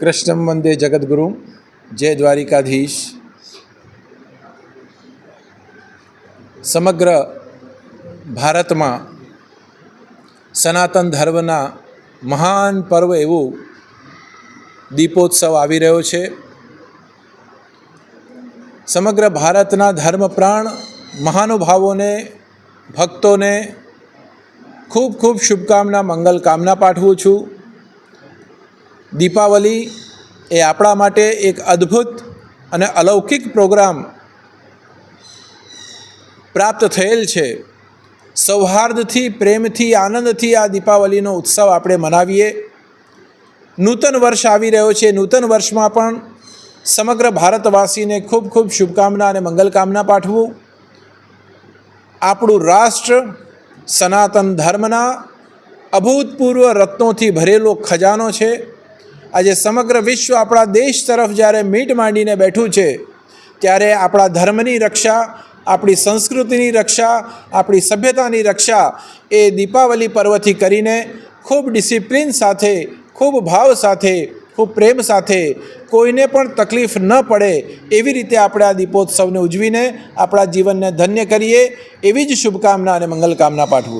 કૃષ્ણમ વંદે જગદગુરુ. જય દ્વારિકાધીશ. સમગ્ર ભારતમાં સનાતન ધર્મના મહાન પર્વ એવું દીપોત્સવ આવી રહ્યો છે. સમગ્ર ભારતના ધર્મપ્રાણ મહાનુભાવોને, ભક્તોને ખૂબ ખૂબ શુભકામના, મંગલ કામના પાઠવું છું. દીપાવલી એ આપણા માટે એક અદ્ભુત અને અલૌકિક પ્રોગ્રામ પ્રાપ્ત થયેલ છે. સૌહાર્દથી, પ્રેમથી, આનંદથી આ દીપાવલીનો ઉત્સવ આપણે મનાવીએ. નૂતન વર્ષ આવી રહ્યો છે. નૂતન વર્ષમાં પણ સમગ્ર ભારતવાસીને ખૂબ ખૂબ શુભકામના અને મંગલકામના પાઠવું. આપણું રાષ્ટ્ર સનાતન ધર્મના અભૂતપૂર્વ રત્નોથી ભરેલો ખજાનો છે. આજે સમગ્ર વિશ્વ આપણા દેશ તરફ જ્યારે મીટ માંડીને બેઠું છે, ત્યારે આપણા ધર્મની રક્ષા, આપણી સંસ્કૃતિની રક્ષા, આપણી સભ્યતાની રક્ષા એ દીપાવલી પર્વથી કરીને ખૂબ ડિસિપ્લિન સાથે, ખૂબ ભાવ સાથે, ખૂબ પ્રેમ સાથે કોઈને પણ તકલીફ ન પડે એવી રીતે આપણે આ દીપોત્સવને ઉજવીને આપણા જીવનને ધન્ય કરીએ એવી જ શુભકામના અને મંગલકામના પાઠવું